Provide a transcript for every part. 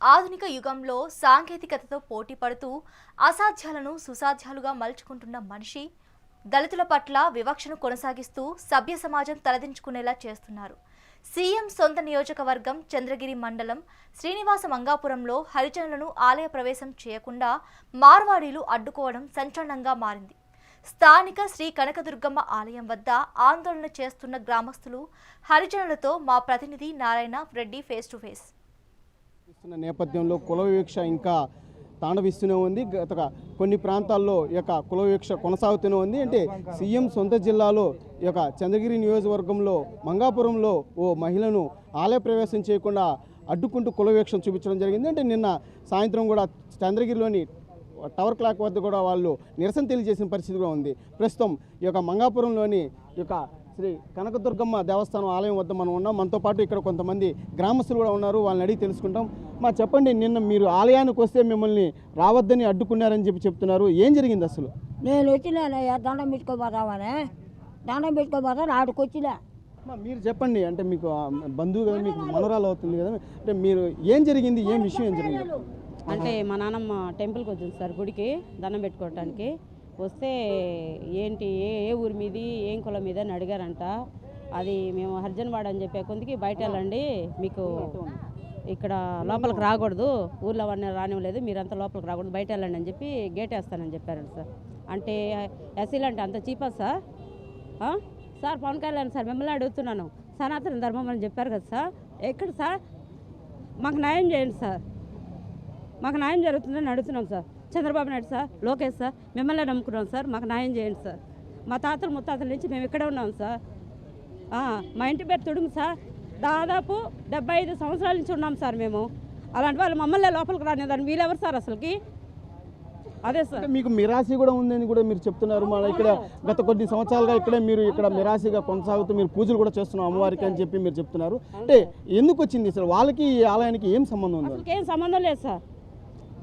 ఆధునిక యుగంలో సాంకేతికతతో పోటీ పడుతూ అసాధ్యాలను సుసాధ్యాలుగా మలుచుకుంటున్న మనిషి దళితుల పట్ల వివక్షను కొనసాగిస్తూ సభ్య సమాజం తలదించుకునేలా చేస్తున్నారు. సీఎం సొంత నియోజకవర్గం చంద్రగిరి మండలం శ్రీనివాస మంగాపురంలో హరిజనులను ఆలయ ప్రవేశం చేయకుండా మార్వాడీలు అడ్డుకోవడం సంచలనంగా మారింది. స్థానిక శ్రీ కనకదుర్గమ్మ ఆలయం వద్ద ఆందోళన చేస్తున్న గ్రామస్తులు హరిజనులతో మా ప్రతినిధి Narayana Reddy face to face. ఇస్తున్న నేపథ్యంలో కుల వివక్ష ఇంకా తాండవిస్తూనే ఉంది. గత కొన్ని ప్రాంతాల్లో ఈ యొక్క కుల వివక్ష కొనసాగుతూనే ఉంది. అంటే సీఎం సొంత జిల్లాలో ఈ యొక్క చంద్రగిరి నియోజకవర్గంలో మంగాపురంలో ఓ మహిళను ఆలయ ప్రవేశం చేయకుండా అడ్డుకుంటూ కుల చూపించడం జరిగింది. అంటే నిన్న సాయంత్రం కూడా చంద్రగిరిలోని టవర్ క్లాక్ వద్ద కూడా వాళ్ళు నిరసన తెలియజేసిన పరిస్థితి కూడా ఉంది. ప్రస్తుతం ఈ యొక్క మంగాపురంలోని ఈ యొక్క శ్రీ కనకదుర్గమ్మ దేవస్థానం ఆలయం వద్ద మనం ఉన్నాం. మనతో పాటు ఇక్కడ కొంతమంది గ్రామస్తులు కూడా ఉన్నారు. వాళ్ళని అడిగి తెలుసుకుంటాం. మా చెప్పండి నిన్న మీరు ఆలయానికి వస్తే మిమ్మల్ని రావద్దని అడ్డుకున్నారని చెప్పి చెప్తున్నారు. ఏం జరిగింది అసలు? నేను వచ్చినానయ్యా దండం పెట్టుకోపోతామనే దండం పెట్టుకోపోతాను ఆడికి వచ్చినా. మీరు చెప్పండి. అంటే మీకు బంధువు కదా మీకు మనోరాలు అవుతుంది కదా. అంటే మీరు ఏం జరిగింది? ఏం విషయం ఏం జరిగింది? అంటే మా నాన్నమ్మ టెంపుల్కి వచ్చింది సార్ గుడికి దండం పెట్టుకోవటానికి. వస్తే ఏంటి ఏ ఏ ఊరి మీది ఏం కులం మీద అని అడిగారంట. అది మేము హర్జన్వాడ అని చెప్పే కొందికి బయట వెళ్ళండి మీకు ఇక్కడ లోపలికి రాకూడదు ఊర్లో అవన్నీ రానివ్వలేదు మీరంతా లోపలికి రాకూడదు బయట వెళ్ళండి అని చెప్పి గేట్ వేస్తానని చెప్పారండి సార్. అంటే ఎస్సీలు అంటే అంత చీపా sir? Sir Pawan Kalyan sir మిమ్మల్ని అడుగుతున్నాను. సనాతన ధర్మం అని చెప్పారు కదా సార్. ఎక్కడ సార్? మాకు న్యాయం చేయండి సార్. మాకు న్యాయం జరుగుతుందని అడుగుతున్నాం sir. Chandrababu Naidu sir Lokesh sir మిమ్మల్ని నమ్ముకున్నాం సార్ మాకు న్యాయం చేయండి సార్. మా తాతలు ముత్తాతల నుంచి మేము ఇక్కడే ఉన్నాం సార్. మా ఇంటి పేరు తుడుము సార్. దాదాపు డెబ్బై ఐదు సంవత్సరాల నుంచి ఉన్నాం సార్ మేము. అలాంటి వాళ్ళు మమ్మల్ని లోపలికి రానిదని వీళ్ళెవరు సార్ అసలుకి? అదే సార్. మీకు మిరాసి కూడా ఉందని కూడా మీరు చెప్తున్నారు. మన ఇక్కడ గత కొద్ది సంవత్సరాలుగా ఇక్కడే మీరు ఇక్కడ మిరాసిగా కొనసాగుతూ మీరు పూజలు కూడా చేస్తున్నాం అమ్మవారికి అని చెప్పి మీరు చెప్తున్నారు. అంటే ఎందుకు వచ్చింది అసలు వాళ్ళకి ఈ ఆలయానికి ఏం సంబంధం ఉంది? ఏం సంబంధం లేదు సార్.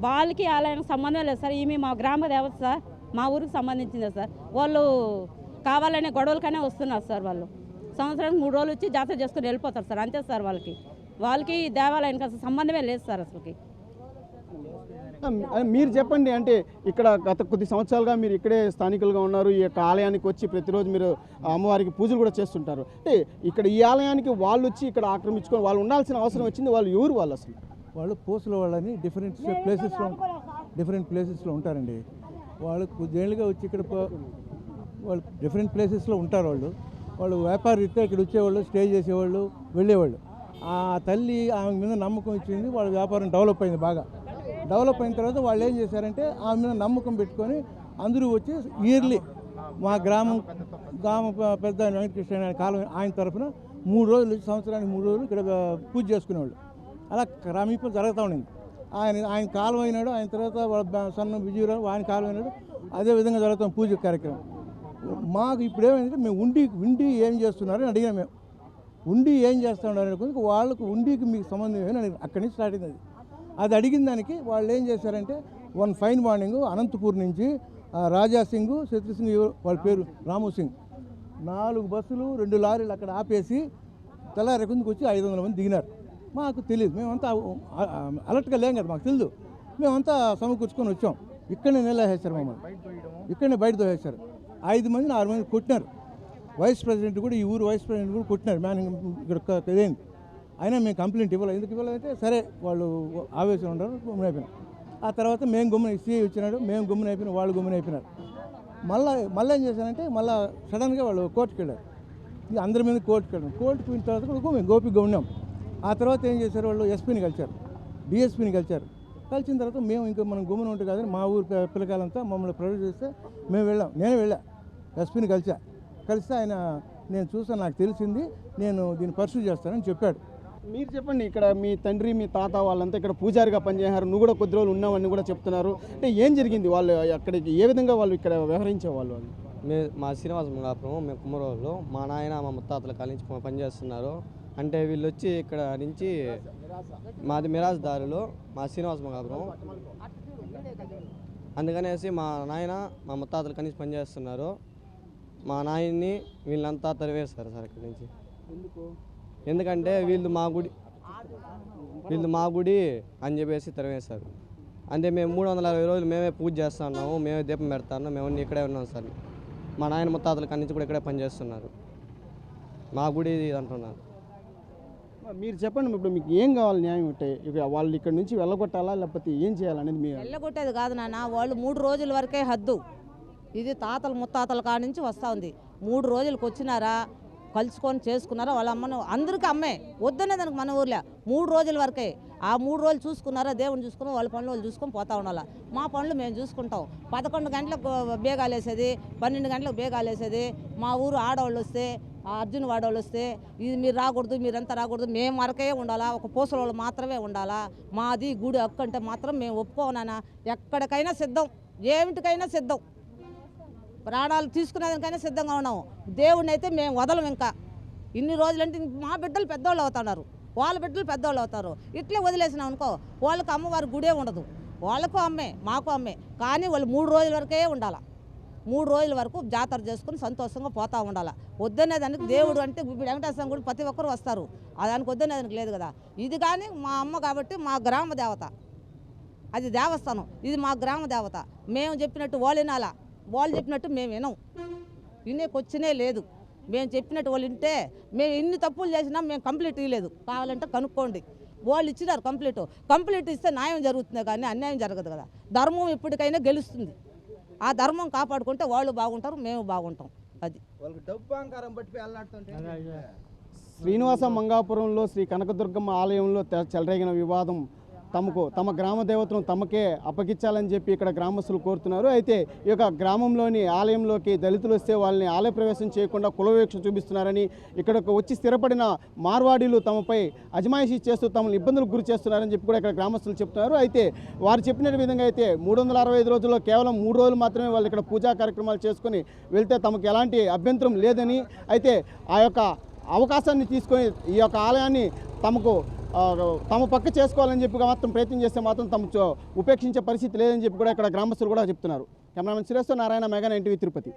వాళ్ళకి ఆలయానికి సంబంధం లేదు సార్. ఈమె మా గ్రామ దేవత సార్. మా ఊరికి సంబంధించిందే సార్. వాళ్ళు కావాలనే గొడవలకనే వస్తున్నారు సార్ వాళ్ళు. సంవత్సరానికి మూడు రోజులు వచ్చి జాతర చేసుకుని వెళ్ళిపోతారు సార్. అంతే సార్ వాళ్ళకి. వాళ్ళకి దేవాలయానికి అసలు సంబంధమే లేదు సార్ అసలుకి. మీరు చెప్పండి అంటే ఇక్కడ గత కొద్ది సంవత్సరాలుగా మీరు ఇక్కడే స్థానికులుగా ఉన్నారు. ఈ యొక్క ఆలయానికి వచ్చి ప్రతిరోజు మీరు అమ్మవారికి పూజలు కూడా చేస్తుంటారు. అంటే ఇక్కడ ఈ ఆలయానికి వాళ్ళు వచ్చి ఇక్కడ ఆక్రమించుకొని వాళ్ళు ఉండాల్సిన అవసరం వచ్చింది వాళ్ళు ఎవరు వాళ్ళు అసలు? వాళ్ళు పూసల వాళ్ళని డిఫరెంట్ ప్లేసెస్లో డిఫరెంట్ ప్లేసెస్లో ఉంటారండి. వాళ్ళు కొద్దిేళ్ళుగా వచ్చి ఇక్కడ వాళ్ళు డిఫరెంట్ ప్లేసెస్లో ఉంటారు వాళ్ళు. వాళ్ళు వ్యాపార రీత్యా ఇక్కడ వచ్చేవాళ్ళు స్టే చేసేవాళ్ళు వెళ్ళేవాళ్ళు. ఆ తల్లి ఆమె మీద నమ్మకం ఇచ్చింది వాళ్ళ వ్యాపారం డెవలప్ అయింది బాగా. డెవలప్ అయిన తర్వాత వాళ్ళు ఏం చేశారంటే ఆమె మీద నమ్మకం పెట్టుకొని అందరూ వచ్చి ఇయర్లీ మా గ్రామం గ్రామ పెద్ద వెంకటకృష్ణ కాలం ఆయన తరఫున మూడు రోజులు సంవత్సరానికి మూడు రోజులు ఇక్కడ పూజ చేసుకునేవాళ్ళు. అలా క్రమీపం జరుగుతూ ఉండింది. ఆయన ఆయన కాలం అయినాడు ఆయన తర్వాత వాళ్ళ సన్న విజయరావు ఆయన కాలం అయినాడు అదే విధంగా జరుగుతాం పూజ కార్యక్రమం. మాకు ఇప్పుడు ఏమైందంటే మేము ఉండి ఉండి ఏం చేస్తున్నారు అని అడిగాం మేము. ఉండి ఏం చేస్తా ఉన్నారు వాళ్ళకు ఉండికి మీకు సంబంధం ఏమని అడిగారు అక్కడి నుంచి స్టార్ట్ అయింది అది. అడిగిన దానికి వాళ్ళు ఏం చేశారంటే వన్ ఫైన్ మార్నింగ్ అనంతపూర్ నుంచి రాజా సింగ్ శత్రు సింగ్ వాళ్ళ పేరు రాము సింగ్. నాలుగు బస్సులు రెండు లారీలు అక్కడ ఆపేసి తెల్లారి కిందకి వచ్చి ఐదు వందల మంది దిగినారు. మాకు తెలియదు మేమంతా అలర్ట్గా లేం కదా మాకు తెలియదు మేమంతా సమకూర్చుకొని వచ్చాం. ఇక్కడనే నిలవేశారు మమ్మల్ని. ఇక్కడనే బయట దోహేశారు ఐదు మందిని ఆరు మంది కొట్టినారు. వైస్ ప్రెసిడెంట్ కూడా ఈ ఊరు వైస్ ప్రెసిడెంట్ కూడా కొట్టినారు. మేనేజ్ ఇక్కడ ఇదేంది? అయినా మేము కంప్లైంట్ ఇవ్వాలి. ఎందుకు ఇవ్వాలంటే సరే వాళ్ళు ఆవేశం ఉండరు గుమ్మని అయిపోయినాం. ఆ తర్వాత మేము గుమ్మని సీఐ వచ్చినాడు మేము గుమ్మని అయిపోయినా వాళ్ళు గుమ్మని అయిపోయినారు. మళ్ళీ మళ్ళీ ఏం చేశారంటే మళ్ళీ సడన్గా వాళ్ళు కోర్టుకి వెళ్ళారు అందరి మీద కోర్టుకి వెళ్ళాం కోర్టుకు పోయిన తర్వాత కూడా మేము గోపి గౌన్నాం ఆ తర్వాత ఏం చేశారు వాళ్ళు? ఎస్పీని కలిశారు. డిఎస్పీని కలిశారు. కలిసిన తర్వాత మేము ఇంకా మనం గుమ్మన ఉంటుంది కాదని మా ఊరు పిల్లకాయలంతా మమ్మల్ని ప్రొడ్యూస్ చేస్తే మేము వెళ్ళాం. నేను వెళ్ళా. ఎస్పీని కలిసా కలిస్తే ఆయన నేను చూసాను నాకు తెలిసింది. నేను దీన్ని పర్సూ చేస్తానని చెప్పాడు. మీరు చెప్పండి ఇక్కడ మీ తండ్రి మీ తాత వాళ్ళంతా ఇక్కడ పూజారిగా పనిచేశారు నువ్వు కూడా కొద్ది రోజులు ఉన్నావని కూడా చెప్తున్నారు. అంటే ఏం జరిగింది? వాళ్ళు అక్కడికి ఏ విధంగా వాళ్ళు ఇక్కడ వ్యవహరించే వాళ్ళు? వాళ్ళు మే మా శ్రీనివాస మంగాపురం మేము కుమ్మరోళ్ళు మా నాయన మా ముత్తాతల కాల నుంచి ప- పనిచేస్తున్నారు. అంటే వీళ్ళు వచ్చి ఇక్కడ నుంచి మాది మిరాజ్ దారిలో మా శ్రీనివాస మంగాపురం అందుకనేసి మా నాయన మా ముత్తాతల కాల నుంచి పనిచేస్తున్నారు మా నాయన్ని వీళ్ళంతా తరివేస్తారు సార్ ఇక్కడి నుంచి. ఎందుకంటే వీళ్ళు మా గుడి వీళ్ళు మా గుడి అని చెప్పేసి తరివేశారు. అంటే మేము మూడు వందల అరవై రోజులు మేమే పూజ చేస్తా ఉన్నాము మేమే దీపం పెడతా ఉన్నాం మేము ఇక్కడే ఉన్నాం సార్. మా నాయన ముత్తాతల కాడి నుంచి కూడా ఇక్కడే పనిచేస్తున్నారు. మా గుడి ఇది అంటున్నారు. మీరు చెప్పండి ఇప్పుడు మీకు ఏం కావాలి న్యాయం ఉంటాయి ఇక వాళ్ళు ఇక్కడ నుంచి వెళ్ళగొట్టాలా? లేకపోతే ఏం చేయాలనేది మీరు వెళ్ళగొట్టేది కాదు నాన్న. వాళ్ళు మూడు రోజుల వరకే హద్దు. ఇది తాతల ముత్తాతల కాడ నుంచి వస్తూ ఉంది. మూడు రోజులకు వచ్చినారా? కలుసుకొని చేసుకున్నారా? వాళ్ళ అమ్మను అందరికీ అమ్మే. వద్దనే దానికి మన ఊర్లో. మూడు రోజుల వరకే. ఆ మూడు రోజులు చూసుకున్నారా? దేవుని చూసుకుని వాళ్ళ పనులు వాళ్ళు చూసుకొని పోతా ఉండాలి? మా పనులు మేము చూసుకుంటాం. పదకొండు గంటలకు బేగాలేసేది పన్నెండు గంటలకు బేగాలు వేసేది మా ఊరు ఆడవాళ్ళు వస్తే అర్జున్ వాడోళ్ళు వస్తే ఇది మీరు రాకూడదు మీరంతా రాకూడదు మేము వరకే ఉండాలా ఒక పూసలోళ్ళు మాత్రమే ఉండాలా మాది గుడి హక్కు అంటే మాత్రం మేము ఒప్పుకోనానా ఎక్కడికైనా సిద్ధం ఏమిటికైనా సిద్ధం. ప్రాణాలు తీసుకునేదానికైనా సిద్ధంగా ఉన్నాము. దేవుడిని అయితే మేము వదలం ఇంకా. ఇన్ని రోజులంటే మా బిడ్డలు పెద్దవాళ్ళు అవుతున్నారు. వాళ్ళ బిడ్డలు పెద్దవాళ్ళు అవుతారు. ఇట్లే వదిలేసినాం అనుకో వాళ్ళకు అమ్మవారి గుడే ఉండదు. వాళ్ళకు అమ్మే మాకు అమ్మే. కానీ వాళ్ళు మూడు రోజుల వరకే ఉండాలి. మూడు రోజుల వరకు జాతర చేసుకుని సంతోషంగా పోతా ఉండాలి. వద్దనే దానికి దేవుడు అంటే ఇప్పుడు వెంకటేశ్వరం గుడి ప్రతి ఒక్కరు వస్తారు. దానికి వద్దనే దానికి లేదు కదా. ఇది కానీ మా అమ్మ కాబట్టి మా గ్రామ దేవత. అది దేవస్థానం. ఇది మా గ్రామ దేవత. మేము చెప్పినట్టు వాళ్ళు వినాలా? వాళ్ళు చెప్పినట్టు మేము వినం. వినే క్వశ్చనే లేదు. మేము చెప్పినట్టు వాళ్ళు వింటే మేము ఇన్ని తప్పులు చేసినా మేము కంప్లీట్ ఇవ్వలేదు కావాలంటే కనుక్కోండి. వాళ్ళు ఇచ్చినారు కంప్లీట్. కంప్లీట్ ఇస్తే న్యాయం జరుగుతుంది కానీ అన్యాయం జరగదు కదా. ధర్మం ఎప్పటికైనా గెలుస్తుంది. ఆ ధర్మం కాపాడుకుంటే వాళ్ళు బాగుంటారు మేము బాగుంటాం. అది. శ్రీనివాస మంగాపురంలో శ్రీ కనకదుర్గమ్మ ఆలయంలో చెలరేగిన వివాదం తమకు తమ గ్రామ దేవతను తమకే అప్పగించాలని చెప్పి ఇక్కడ గ్రామస్తులు కోరుతున్నారు. అయితే ఈ యొక్క గ్రామంలోని ఆలయంలోకి దళితులు వస్తే వాళ్ళని ఆలయ ప్రవేశం చేయకుండా కులవేక్ష చూపిస్తున్నారని ఇక్కడకు వచ్చి స్థిరపడిన మార్వాడీలు తమపై అజమాయిషీ చేస్తూ తమను ఇబ్బందులకు గురి చేస్తున్నారని చెప్పి కూడా ఇక్కడ గ్రామస్తులు చెప్తున్నారు. అయితే వారు చెప్పిన విధంగా అయితే మూడు వందల అరవై ఐదు రోజుల్లో కేవలం మూడు రోజులు మాత్రమే వాళ్ళు ఇక్కడ పూజా కార్యక్రమాలు చేసుకొని వెళ్తే తమకు ఎలాంటి అభ్యంతరం లేదని అయితే ఆ యొక్క అవకాశాన్ని తీసుకొని ఈ యొక్క ఆలయాన్ని తమకు తమ పక్క చేసుకోవాలని చెప్పి మాత్రం ప్రయత్నం చేస్తే మాత్రం తమ ఉపేక్షించే పరిస్థితి లేదని చెప్పి కూడా ఇక్కడ గ్రామస్తులు కూడా చెప్తున్నారు. కెమెరామెన్ సురేశ్వర నారాయణ మెగా ఎన్టీవీ తిరుపతి.